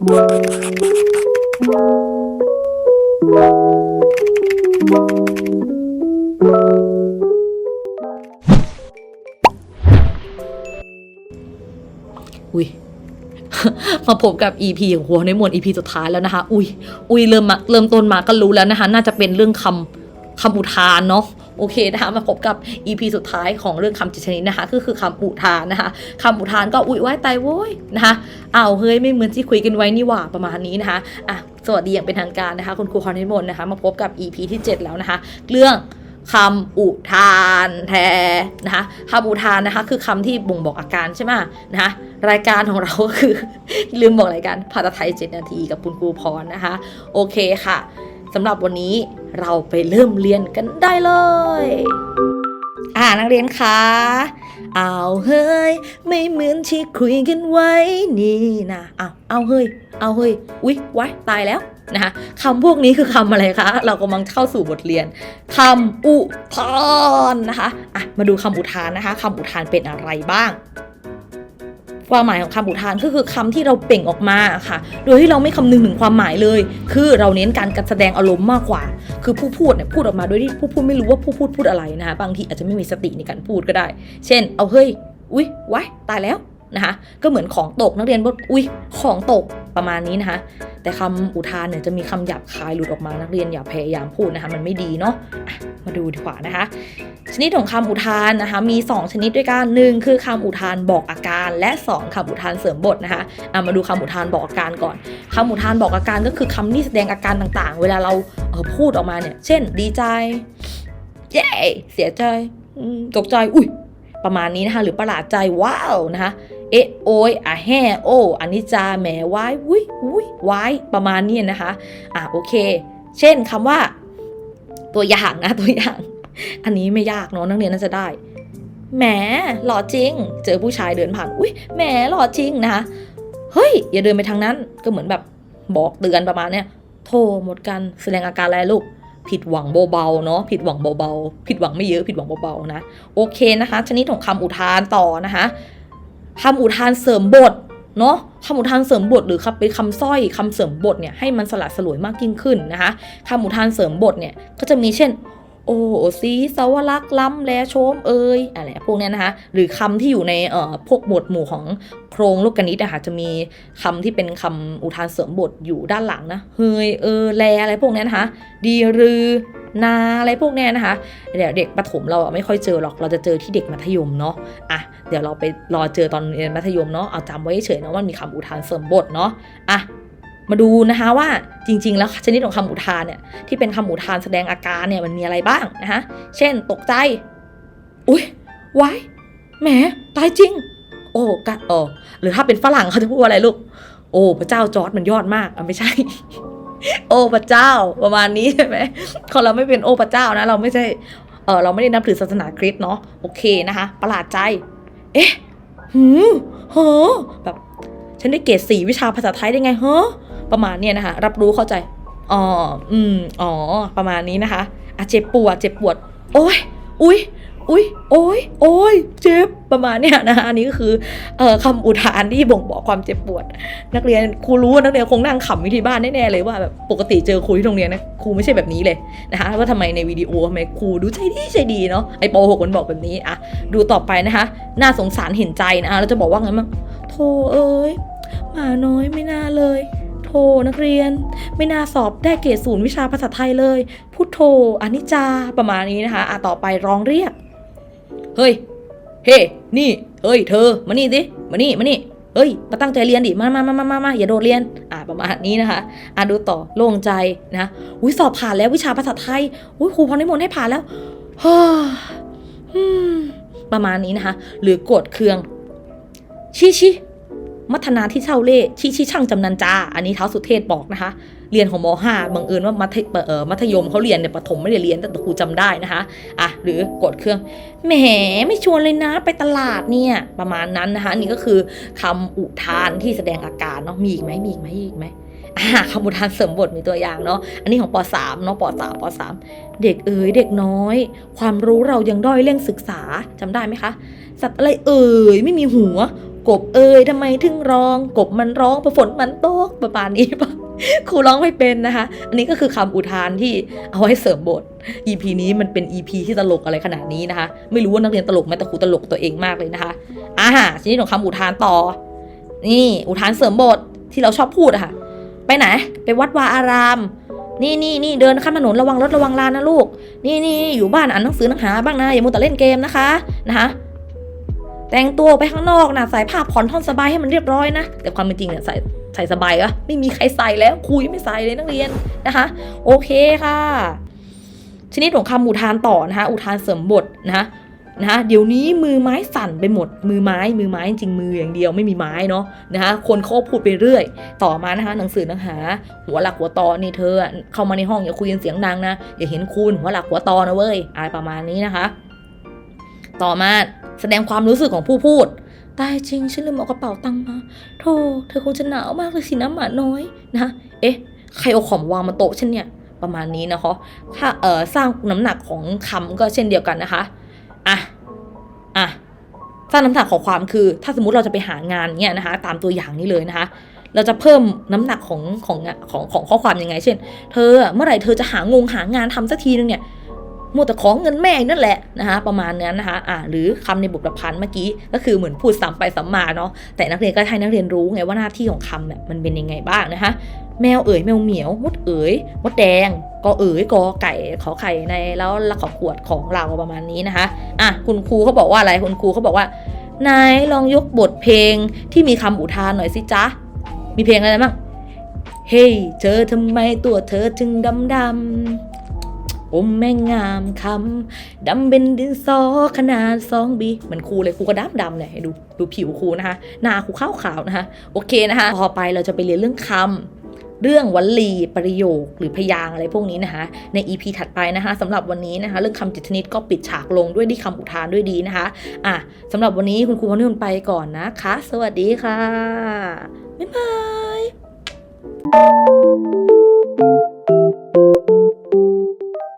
อุ้ย มาพบกับ EP ของหัวในมวด EP สุดท้ายแล้วนะคะ อุ้ย อุ้ยเริ่มมาเริ่มต้นมาก็รู้แล้วนะคะ น่าจะเป็นเรื่องคำ คำอุทานเนาะโอเคนะคะมาพบกับ EP สุดท้ายของเรื่องคำจิตชนิดนะคะก็คือคำอุทานนะคะคำอุทานก็อุ้ยว้ายตายโว้ยนะคะอ้าวเฮ้ยไม่เหมือนที่คุยกันไว้นี่หว่าประมาณนี้นะคะอะสวัสดีอย่างเป็นทางการนะคะคุณครูคอนนิมนต์นะคะมาพบกับ EP ที่ 7 แล้วนะคะ เรื่องคำอุทานแทนะคะคำอุทานนะคะคือคำที่บ่งบอกอาการใช่ไหมนะคะรายการของเราก็คือลืมบอกรายการภาษาไทย 7 นาทีกับคุณครูพรนะคะ โอเคค่ะ สำหรับวันนี้เราไปเริ่มเรียนกันได้เลย อ่านักเรียนคะเอาเฮ้ย ไม่เหมือนที่คุยกันไว้นี่นะเอาเอาเฮ้ย เอาเฮ้ยอุ๊ยไว้ตายแล้วนะคะคำพวกนี้คือคำอะไรคะ เรากำลังเข้าสู่บทเรียนคำอุทานนะคะอะมาดูคำอุทานนะคะคำอุทานเป็นอะไรบ้าง ความหมายของคำอุทานก็คือคำที่เราเปล่งออกมาค่ะ โดยที่เราไม่คำนึงถึงความหมายเลย คือเราเน้นการการแสดงอารมณ์มากกว่า คือผู้พูดเนี่ยพูดออกมาโดยที่ผู้พูดไม่รู้ว่าผู้พูดพูดอะไรนะคะบางทีอาจจะไม่มีสติในการพูดก็ได้ เช่น เอาเฮ้ย อุ๊ยไว้ตายแล้ว นะคะก็เหมือนของตกนักเรียนบอกอุ๊ยของตกประมาณนี้นะคะ แต่คำอุทานเนี่ยจะมีคำหยาบคายหลุดออกมานักเรียนอย่าพยายามพูดนะคะมันไม่ดีเนาะะมาดูดีกว่านะคะ ชนิดของคำอุทานนะคะมี 2 ชนิดด้วยกันหนึ่งคือคำอุทานบอกอาการ และ 2คำอุทานเสริมบทนะคะะมาดูคำอุทานบอกอาการก่อนคำอุทานบอกอาการก็คือคำที่แสดงอาการต่างๆ เวลาเราเออพูดออกมาเนี่ย เช่น ดีใจเย้เสียใจตกใจ อุ้ยประมาณนี้นะคะหรือประหลาดใจว้าวนะคะ เอะโอยอะแห่โออันนี้จาแหมวายวุ้ยวุ้ยวายประมาณนี้นะคะ อะโอเค เช่นคำว่า ตัวอย่างนะตัวอย่าง อันนี้ไม่ยากเนาะนักเรียนน่าจะได้แหมหล่อจริง เจอผู้ชายเดินผ่านอุ้ยแหมหล่อจริงนะคะเฮ้ย อย่าเดินไปทางนั้นก็เหมือนแบบบอกเตือนประมาณเนี้ยโทรหมดกันแสดงอาการอะไรลูกผิดหวังเบาๆเนาะผิดหวังเบาๆผิดหวังไม่เยอะผิดหวังเบาๆนะ โอเคนะคะ ชนิดของคำอุทานต่อนะคะ คำอุทานเสริมบทเนาะคำอุทานเสริมบทหรือคำเป็นคำสร้อยคำเสริมบทเนี่ยให้มันสลัดสลวยมากยิ่งขึ้นนะคะคำอุทานเสริมบทเนี่ยก็จะมีเช่น โอ้สีสวรักษ์ล้ำแลโชมเอ่ยอะไรพวกเนี้ยนะคะ หรือคำที่อยู่ในเอ่อพวกหมวดหมู่ของโครงโลกนิตนะคะจะมีคำที่เป็นคำอุทานเสริมบทอยู่ด้านหลังนะเฮยเออแลอะไรพวกเนี้ยนะคะ ดีรือนาอะไรพวกเนี้ยนะคะ เดี๋ยวเด็กประถมเราไม่ค่อยเจอหรอกเราจะเจอที่เด็กมัธยมเนาะอะเดี๋ยวเราไปรอเจอตอนเรียนมัธยมเนาะเอาจำไว้เฉยนะว่ามีคำอุทานเสริมบทเนาะอะ มาดูนะคะว่าจริง ๆ แล้วชนิดของคำอุทานเนี่ยที่เป็นคำอุทานแสดงอาการเนี่ยมันมีอะไรบ้างนะคะเช่นตกใจ อุ้ยไว้แหมตายจริง โอ้กะเอหรือถ้าเป็นฝรั่งเขาจะพูดว่าอะไรลูก โอ้พระเจ้าจอร์ดมันยอดมากอะไม่ใช่ โอ้พระเจ้าประมาณนี้ใช่ไหมคนเราไม่เป็นโอ้พระเจ้านะ เราไม่ใช่เออเราไม่ได้นับถือศาสนาคริสต์เนาะโอเคนะคะ ประหลาดใจ เอ๊ะหืมเฮ้อแบบฉันได้เกรดสี่วิชาภาษาไทยได้ไงเฮ้อ ประมาณเนี้ยนะคะรับรู้เข้าใจอ๋ออืมอ๋อประมาณนี้นะคะอะเจ็บปวดเจ็บปวด โอ้ยอุ้ยอุ้ยโอ้ยโอ้ยเจ็บประมาณเนี้ยนะคะอันนี้ก็คือเอ่อคำอุทานที่บ่งบอกความเจ็บปวด นักเรียนครูรู้นักเรียนคงนั่งขำอยู่ที่บ้านแน่ๆเลยว่าแบบปกติเจอครูที่โรงเรียนนะครูไม่ใช่แบบนี้เลยนะคะว่าทำไมในวิดีโอทำไมครูดูใจดีใจดีเนาะไอปหกมันบอกแบบนี้อะดูต่อไปนะคะน่าสงสารเห็นใจนะคะเราจะบอกว่าไงมั้งโธ่เอ้ยหมาน้อยไม่น่าเลย โธนักเรียน ไม่น่าสอบได้เกรดศูนย์วิชาภาษาไทยเลย พุทโธอนิจจาประมาณนี้นะคะอะต่อไปร้องเรียก เฮ้ย เฮ้ นี่ เฮ้ย เธอ มานี่สิมานี่ มานี่ เฮ้ย มาตั้งใจเรียนดิ มามามามามามาอย่าโดดเรียน อ่าประมาณนี้นะคะ อ่าดูต่อ โล่งใจนะ อุ้ยสอบผ่านแล้ววิชาภาษาไทย อุ้ยครูพรนิมนต์ให้ผ่านแล้วฮ่าอืมประมาณนี้นะคะ หรือโกรธเคืองชิชิ มัทนาที่เช่าเล่ชิชิช่างจำนันจา อันนี้เท้าสุเทพบอกนะคะ เรียนของม .5 บังเอิญว่ามัธยเอ่อมัธยมเขาเรียนเนี่ยประถมไม่ได้เรียนแต่ครูจำได้นะคะอะหรือกดเครื่องแหมไม่ชวนเลยนะไปตลาดเนี่ยประมาณนั้นนะคะนี่ก็คือคำอุทานที่แสดงอาการเนาะมีอีกไหมมีอีกไหมอีกไหมอ่าคำอุทานเสริมบทมีตัวอย่างเนาะ อันนี้ของป .3 เนาะป .3 ป .3 เด็กเอ๋ยเด็กน้อย ความรู้เรายังด้อยเร่งศึกษาจำได้ไหมคะ สัตว์อะไรเอ่ยไม่มีหัว กบเอ่ยทำไมถึงร้อง กบมันร้องเพราะฝนมันตกประมาณนี้ปะครูร้องไม่เป็นนะคะ อันนี้ก็คือคำอุทานที่เอาไว้เสริมบท EP นี้มันเป็น EP ที่ตลกอะไรขนาดนี้นะคะ ไม่รู้ว่านักเรียนตลกไหมแต่ครูตลกตัวเองมากเลยนะคะอ่าชนิดของคำอุทานต่อ นี่อุทานเสริมบทที่เราชอบพูดอะค่ะ ไปไหน ไปวัดวาอาราม นี่นี่นี่เดินข้ามถนนระวังรถระวังลานนะลูก นี่นี่อยู่บ้านอ่านหนังสือหนังหาบ้างนะอย่ามัวแต่เล่นเกมนะคะนะคะ แต่งตัวไปข้างนอกนะใส่ผ้าผ่อนท่อนสบายให้มันเรียบร้อยนะ แต่ความเป็นจริงเนี่ยใส่ใส่สบายวะไม่มีใครใส่แล้วครูยังไม่ใส่เลยนักเรียนนะคะ โอเคค่ะ ชนิดของคำอุทานต่อนะคะ อุทานเสริมบทนะคะนะคะเดี๋ยวนี้มือไม้สั่นไปหมด มือไม้มือไม้จริงมืออย่างเดียวไม่มีไม้เนาะนะคะคนเขาพูดไปเรื่อย ต่อมานะคะหนังสือหนังหา หัวหลักหัวตอนี่เธอเข้ามาในห้องอย่าคุยกันเสียงดังนะอย่าเห็นคุณหัวหลักหัวตอนะเว้ยอะไรประมาณนี้นะคะ ต่อมา แสดงความรู้สึกของผู้พูด ตายจริง ฉันลืมเอากระเป๋าตังค์มาโธ่เธอคงจะหนาวมากเลยสินะหมาน้อยนะเอ๊ะ ใครเอาของวางมาโต๊ะฉันเนี่ย ประมาณนี้นะคะถ้าเออสร้างน้ำหนักของคำก็เช่นเดียวกันนะคะอะอะสร้างน้ำหนักของความคือ ถ้าสมมติเราจะไปหางานเนี่ยนะคะ ตามตัวอย่างนี้เลยนะคะ เราจะเพิ่มน้ำหนักของของของของข้อความยังไง เช่น เธอเมื่อไหร่เธอจะหางงหางานทำสักทีนึงเนี่ย มัวแต่ของเงินแม่นั่นแหละนะคะประมาณนั้นนะคะอ่าหรือคำในบทประพันธ์เมื่อกี้ก็คือเหมือนพูดซ้ำไปซ้ำมาเนาะแต่นักเรียนก็ให้นักเรียนรู้ไงว่าหน้าที่ของคำเนี่ยมันเป็นยังไงบ้างนะคะแมวเอ๋ยแมวเหมียว มดเอ๋ยมดแดงกอเอ๋ยกอไก่ขอไข่ในแล้วละขอขวดของเราประมาณนี้นะคะอะคุณครูเขาบอกว่าอะไรคุณครูเขาบอกว่านายลองยกบทเพลงที่มีคำอุทานหน่อยสิจ๊ะ มีเพลงอะไรบ้าง เฮ้ยเธอทำไมตัวเธอถึงดำดำ อมแม่งงามคำดำเป็นดินสอขนาดสองบีเหมือนครูเลยครูก็ดำดำเนี่ยให้ดูดูผิวครูนะคะหน้าครูขาวขาวนะคะโอเคนะคะต่อไปเราจะไปเรียนเรื่องคำเรื่องวลีประโยคหรือพยางค์อะไรพวกนี้นะคะใน EP ถัดไปนะคะสำหรับวันนี้นะคะ เรื่องคำจิตชนิดก็ปิดฉากลงด้วยที่คำอุทานด้วยดีนะคะอะสำหรับวันนี้คุณครูพนุนไปก่อนนะคะ สวัสดีค่ะ บ๊ายบาย